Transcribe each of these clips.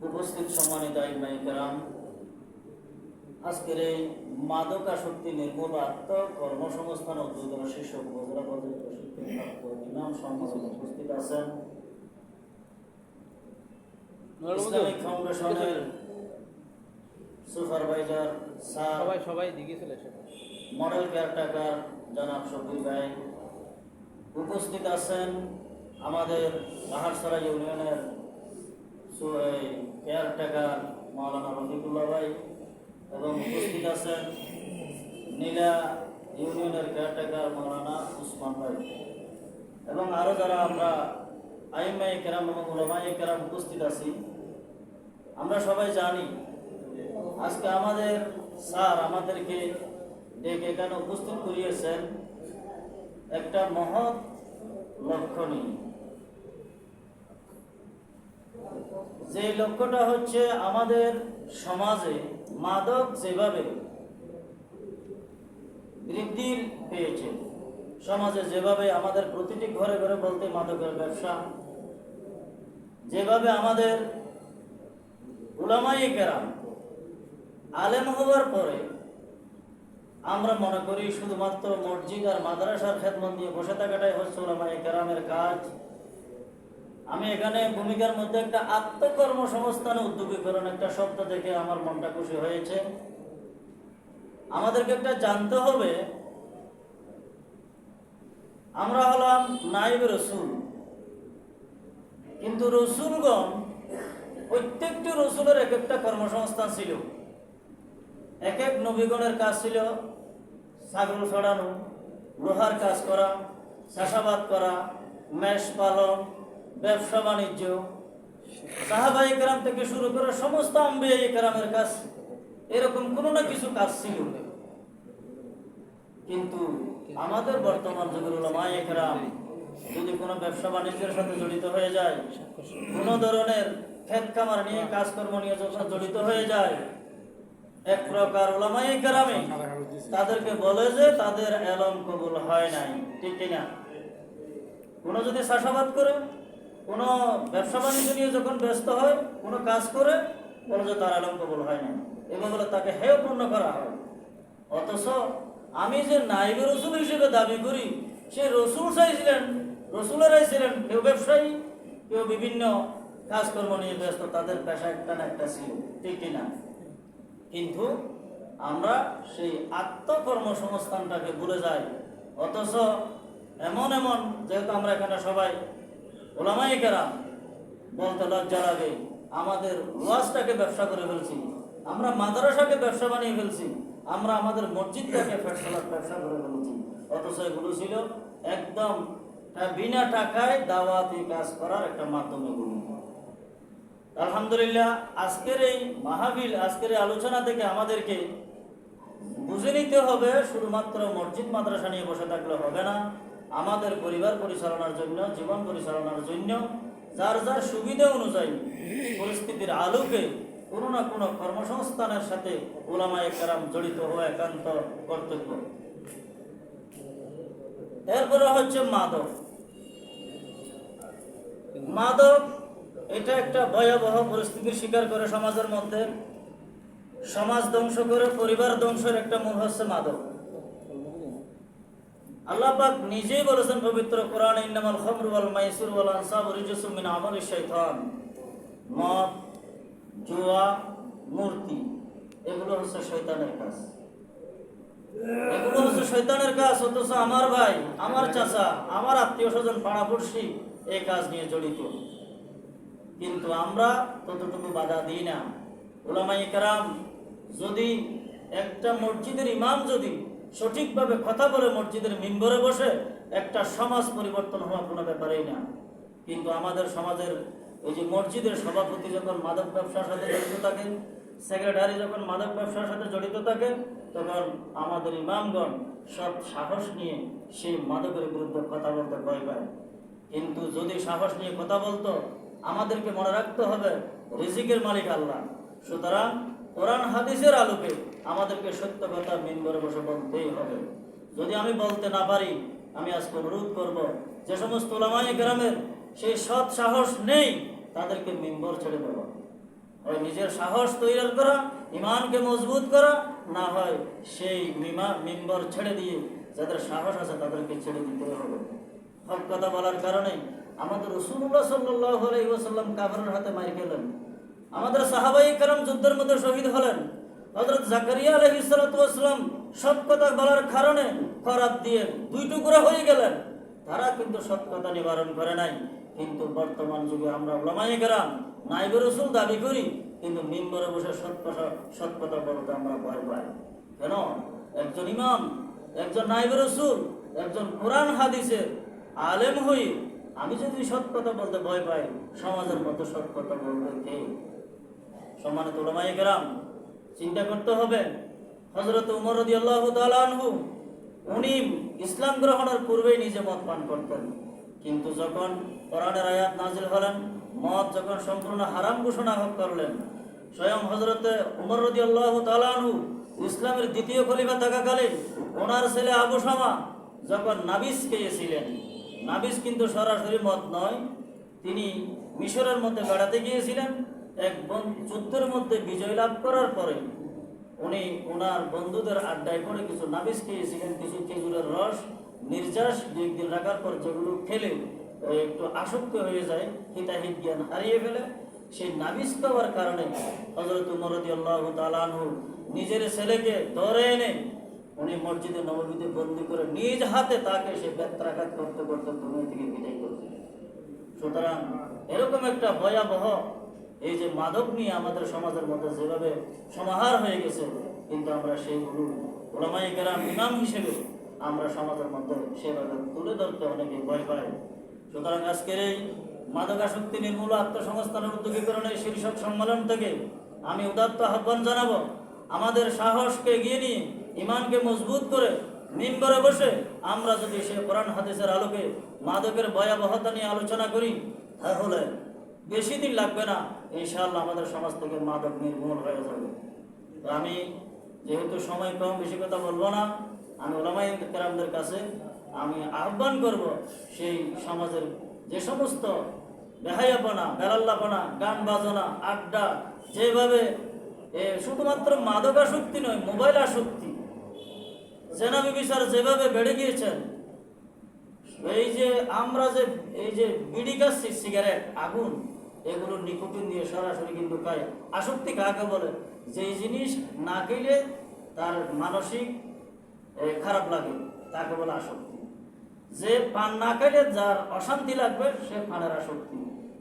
উপস্থিত সম্মানিত আইমাইকেরাম আজকের এই মাদকাসক্তি নির্মূল আত্ম কর্মসংস্থান উদ্যোগের শীর্ষক উপজেলা ইমাম উপস্থিত আছেন। ইসলামিক ফাউন্ডেশনের সুপারভাইজার স্যার সবাই মডেল কেয়ারটেকার জনাব শফিক ভাই উপস্থিত আছেন আমাদের পাহাড়সরা ইউনিয়নের কেয়ারটেকার মাওলানা রফিকুল্লাহ ভাই এবং উপস্থিত আছেন নীলা ইউনিয়নের কেয়ারটেকার মাওলানা উসমান ভাই। এবং আরও যারা আমরা আইমাই কেরাম এবং ওলামাই কেরাম উপস্থিত আছি, আমরা সবাই জানি আজকে আমাদের স্যার আমাদেরকে ডেকে এখানে উপস্থিত করিয়েছেন একটা মহৎ লক্ষ্য যে লক্ষ্যটা হচ্ছে আমাদের সমাজে মাদক যেভাবে বৃদ্ধি পেয়েছে, সমাজে যেভাবে আমাদের প্রতিটি ঘরে ঘরে বলতে মাদকের ব্যবসা, যেভাবে আমাদের উলামাই কেরাম আলেম হওয়ার পরে আমরা মনে করি শুধুমাত্র মসজিদ আর মাদ্রাসার খেদমত নিয়ে বসে থাকাটাই হচ্ছে ওলামাই কেরামের কাজ। আমি এখানে ভূমিকার মধ্যে একটা আত্মকর্মসংস্থান উদ্যোগীকরণ একটা শব্দ দেখে আমার মনটা খুশি হয়েছে। আমাদেরকে একটা জানতে হবে, আমরা হলাম নাইব রসুল। কিন্তু রসুলগণ, প্রত্যেকটি রসুলের এক একটা কর্মসংস্থান ছিল। এক এক নবীগণের কাজ ছিল ছাগল ছড়ানো লোহার কাজ করা, চাষাবাদ করা, মেষ পালন ব্যবসা বাণিজ্য। সাহাবাই কেরাম থেকে শুরু করে সমস্ত আম্বিয়াই কেরামের কাজ এরকম কোনো না কিছু কাজ ছিল। কিন্তু আমাদের বর্তমান যুগের ওলামাই কেরাম যদি কোনো ব্যবসা বাণিজ্যের সাথে জড়িত হয়ে যায়, কোনো ধরনের ক্ষেত খামার নিয়ে কাজকর্ম নিয়ে যখন জড়িত হয়ে যায়, এক প্রকার ওলামাই কেরামে তাদেরকে বলে যে তাদের এলম কবুল হয় নাই, ঠিক কিনা? কোনো যদি চাষাবাদ করে কোনো ব্যবসা বাণিজ্য নিয়ে যখন ব্যস্ত হয়, কোনো কাজ করে, বলে যে তার আলম কবুল হয় না এবং বলে তাকে হেয় পূর্ণ করা হয়। অথচ আমি যে নাইবে রসুল হিসেবে দাবি করি সে রসুল চাইছিলেন রসুলেরাই ছিলেন কেউ ব্যবসায়ী, কেউ বিভিন্ন কাজকর্ম নিয়ে ব্যস্ত, তাদের পেশা একটা না একটা ছিল, ঠিক কিনা? কিন্তু আমরা সেই আত্মকর্মসংস্থানটাকে ভুলে যাই। অথচ এমন এমন, যেহেতু আমরা এখানে সবাই ওলামাই কেরাম বলতে লজ্জা লাগে আমাদের ওয়াজটাকে ব্যবসা করে ফেলছি। আমরা মাদ্রাসাকে ব্যবসা বানিয়ে ফেলছি। আমরা আমাদের মসজিদটাকে ব্যবসা করে ফেলছি। অথচ এগুলো ছিল একদম বিনা টাকায় দাওয়াতি কাজ করার একটা মাধ্যম এগুলো আলহামদুলিল্লাহ, আজকের এই মাহাবিল আজকের এই আলোচনা থেকে আমাদেরকে বুঝে নিতে হবে, শুধুমাত্র মসজিদ মাদ্রাসা নিয়ে বসে থাকলে হবে না। আমাদের পরিবার পরিচালনার জন্য, জীবন পরিচালনার জন্য, যার যার সুবিধা অনুযায়ী পরিস্থিতির আলোকে কোনো না কোনো কর্মসংস্থানের সাথে ওলামায় কারাম জড়িত হওয়া একান্ত কর্তব্য। এরপরে হচ্ছে মাদক। মাদক এটা একটা ভয়াবহ পরিস্থিতির শিকার করে সমাজের মধ্যে। সমাজ ধ্বংস করে পরিবার ধ্বংসের একটা মূল হচ্ছে মাদক। আল্লাহ পাক নিজেই বলেছেন, পবিত্র কোরআন ইন্নামাল খামরু ওয়াল মাইসির ওয়াল আনসাব রিজসুম মিন আমালিশ শাইতান। মদ, জুয়া, মূর্তি, এগুলো হচ্ছে শয়তানের কাজ। এগুলো হচ্ছে শয়তানের কাজ, অথচ আমার ভাই, আমার চাচা, আমার আত্মীয় স্বজন পাড়াপড়শি এই কাজ নিয়ে জড়িত। কিন্তু আমরা ততটুকু বাধা দিই না। ওলামাই কারাম যদি একটা মসজিদের ইমাম যদি সঠিকভাবে কথা বলে মসজিদের মিম্বরে বসে একটা সমাজ পরিবর্তন হওয়া কোনো ব্যাপারেই না। কিন্তু আমাদের সমাজের ওই যে মসজিদের সভাপতি যখন মাদক ব্যবসার সাথে জড়িত থাকে সেক্রেটারি যখন মাদক ব্যবসার সাথে জড়িত থাকে তখন আমাদের ইমামগণ সব সাহস নিয়ে সেই মাদকের বিরুদ্ধে কথা বলতে ভয় পায়। কিন্তু যদি সাহস নিয়ে কথা বলতো, আমাদেরকে মনে রাখতে হবে রিজিকের মালিক আল্লাহ। সুতরাং কোরআন হাদিসের আলোকে আমাদেরকে সত্য কথা মিনবরে বসে বলতেই হবে। যদি আমি বলতে না পারি, আমি আজকে অনুরোধ করব, যে সমস্ত ওলামাই গ্রামের সেই সৎ সাহস নেই, তাদেরকে মিম্বর ছেড়ে দেওয়া। নিজের সাহস তৈরি করা ইমানকে মজবুত করা, না হয় সেই মিমা, মিম্বর ছেড়ে দিয়ে যাদের সাহস আছে তাদেরকে ছেড়ে দিতে হবে। হক কথা বলার কারণে আমাদের রসুল্লাহ সাল্লাহ আলাইসাল্লাম কাবরের হাতে মার গেলেন আমাদের সাহাবাই কারণ যুদ্ধের মধ্যে শহীদ হলেন। হজরত জাকারিয়া আলহিসাল্লাম সৎ কথা বলার কারণে খরাব দিয়ে দুই টুকরা হয়ে গেলেন। তারা কিন্তু সৎ কথা নিবারণ করে নাই। কিন্তু বর্তমান যুগে আমরা ওলামাই গেলাম নাইবে রসুল দাবি করি, কিন্তু মিম্বরে বসে কথা, সৎ কথা বলতে আমরা ভয় পাই। কেন? একজন ইমাম, একজন নাইবে রসুল, একজন কোরআন হাদিসের আলেম হই আমি যদি সৎ কথা বলতে ভয় পাই, সমাজের মতো সৎ কথা বলবে কে? সম্মানিত ওলামাই গ্রাম চিন্তা করতে হবে। হজরত উমর রদি আল্লাহ আনহু, উনি ইসলাম গ্রহণের পূর্বেই নিজে মদ পান করতেন। কিন্তু যখন কোরআনের আয়াত নাজিল হলেন, মদ যখন সম্পূর্ণ হারাম ঘোষণা করলেন, স্বয়ং হজরতে উমর রদি আল্লাহ আনহু ইসলামের দ্বিতীয় খলিফা থাকাকালীন ওনার ছেলে আবু শামা যখন নাবিস খেয়েছিলেন, নাবিস কিন্তু সরাসরি মত নয়, তিনি মিশরের মধ্যে বেড়াতে গিয়েছিলেন। এক যুদ্ধের মধ্যে বিজয় লাভ করার পরে উনি ওনার বন্ধুদের আড্ডায় পড়ে কিছু নাবিস খেয়েছিলেন কিছু খেজুরের রস, নির্যাস, দুই দিন রাখার পর যেগুলো খেলে একটু আসক্ত হয়ে যায়, হিতাহিত জ্ঞান হারিয়ে ফেলে, সেই নাবিস খাওয়ার কারণে হজরত উমরদি আল্লাহ তালানহু নিজের ছেলেকে ধরে এনে উনি মসজিদে নবমীতে বন্দি করে নিজ হাতে তাকে সে ব্যত্রাঘাত করতে করতে দুনিয়া থেকে বিদায় করেছিলেন সুতরাং এরকম একটা ভয়াবহ এই যে মাদক নিয়ে আমাদের সমাজের মধ্যে যেভাবে সমাহার হয়ে গেছে, কিন্তু আমরা সেইগুলো ওলামাই গ্রাম ইমাম হিসেবে আমরা সমাজের মধ্যে সেভাবে তুলে ধরতে অনেকে ভয় পাই সুতরাং আজকের এই মাদকাসক্তি নির্মূল আত্মসংস্থানের উদ্যোগীকরণের শীর্ষক সম্মেলন থেকে আমি উদাত্ত আহ্বান জানাব, আমাদের সাহসকে এগিয়ে নিয়ে, ইমানকে মজবুত করে মিম্বরে বসে আমরা যদি সে কোরআন হাদিসের আলোকে মাদকের ভয়াবহতা নিয়ে আলোচনা করি, তাহলে বেশি দিন লাগবে না, ইনশাআল্লাহ আমাদের সমাজ থেকে মাদক নির্মূল হয়ে যাবে। তো আমি যেহেতু সময় কম, বেশি কথা বলব না, আমি ওলামাই কেরামদের কাছে আমি আহ্বান করব, সেই সমাজের যে সমস্ত বেহাইয়াপনা বেলাল্লাপনা গান বাজনা আড্ডা, যেভাবে শুধুমাত্র মাদক আসক্তি নয় মোবাইল আসক্তি জেনাবি বিচার যেভাবে বেড়ে গিয়েছেন এই যে আমরা যে, এই যে বিড়ি খাচ্ছি, সিগারেট, আগুন এগুলো নিকোটিন দিয়ে সরাসরি কিন্তু খাই আসক্তি কাকে বলে? যেই জিনিস না খেলে তার মানসিক খারাপ লাগে, তাকে বলে আসক্তি। যে পান না খেলে যার অশান্তি লাগবে, সে পানের আসক্তি।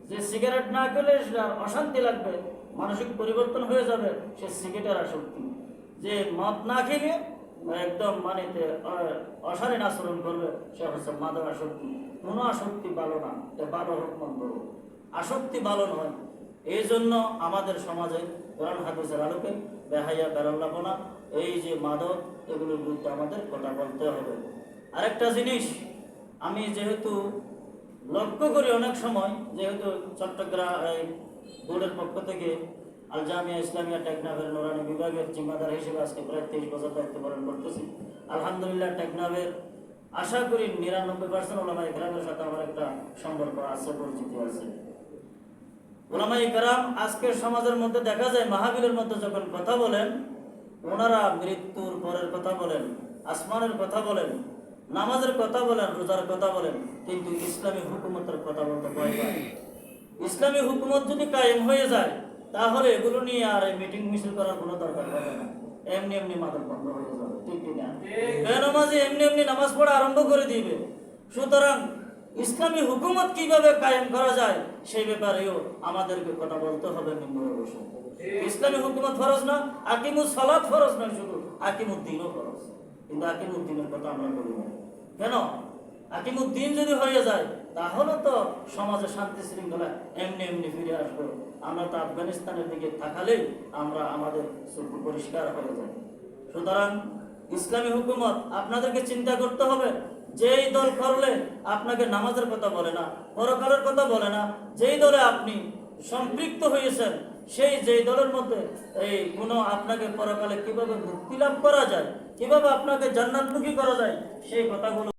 যে সিগারেট না খেলে যার অশান্তি লাগবে, মানসিক পরিবর্তন হয়ে যাবে, সে সিগারেটের আসক্তি। যে মদ না খেলে একদম মানে অশালীন আচরণ করবে, সে হচ্ছে মাদক আসক্তি। কোনো আসক্তি ভালো না ভালো হোক মন্দ হোক। আসক্তি ভালো নয় এই জন্য আমাদের সমাজে কোরআন হাদিসের আলোকে বেহাইয়া বেরল্লাপনা, এই যে মাদক, এগুলোর বিরুদ্ধে আমাদের কথা বলতে হবে। আরেকটা জিনিস, আমি যেহেতু লক্ষ্য করি অনেক সময়, যেহেতু চট্টগ্রাম বোর্ডের পক্ষ থেকে আল জামিয়া ইসলামিয়া টেকনাফের নোরানি বিভাগের জিম্মাদার হিসেবে আজকে প্রায় তেইশ বছর দায়িত্ব পালন করতেছি। আলহামদুলিল্লাহ, টেকনাফের আশা করি নিরানব্বই পার্সেন্ট ওলামাই গ্রামের সাথে আমার একটা সম্পর্ক আছে, পরিচিতি আছে। ওলামাই কারাম আজকের সমাজের মধ্যে দেখা যায় মাহাবীরের মধ্যে যখন কথা বলেন ওনারা মৃত্যুর পরের কথা বলেন আসমানের কথা বলেন নামাজের কথা বলেন রোজার কথা বলেন কিন্তু ইসলামী হুকুমতের কথা বলতে ভয় পায়। ইসলামী হুকুমত যদি কায়েম হয়ে যায় তাহলে এগুলো নিয়ে আর মিটিং মিছিল করার কোনো দরকার হবে না। এমনি এমনি মাদক বন্ধ হয়ে যাবে ঠিক কি না? বেনামাজি এমনি এমনি নামাজ পড়া আরম্ভ করে দিবে। সুতরাং ইসলামী হুকুমত কীভাবে কায়েম করা যায়, সেই ব্যাপারেও আমাদেরকে কথা বলতে হবে ইসলামী হুকুমত ফরজ না, আকিমুস সালাত ফরজ নয় শুধু, আকিমুদ্দিনও ফরজ। কিন্তু আকিমুদ্দিনের কথা আমরা বলি না। কেন? আকিমুদ্দিন যদি হয়ে যায়, তাহলে তো সমাজে শান্তি শৃঙ্খলা এমনি এমনি ফিরে আসবে। আমরা তো আফগানিস্তানের দিকে তাকালেই আমরা আমাদের চক্ষু পরিষ্কার হয়ে যায়। সুতরাং ইসলামী হুকুমত আপনাদেরকে চিন্তা করতে হবে যেই দল করলে আপনাকে নামাজের কথা বলে না, পরকালের কথা বলে না, যেই দলে আপনি সম্পৃক্ত হয়েছেন, সেই যেই দলের মধ্যে এই গুণ আপনাকে পরকালে কীভাবে মুক্তি লাভ করা যায়, কীভাবে আপনাকে জান্নাতমুখী করা যায়, সেই কথাগুলো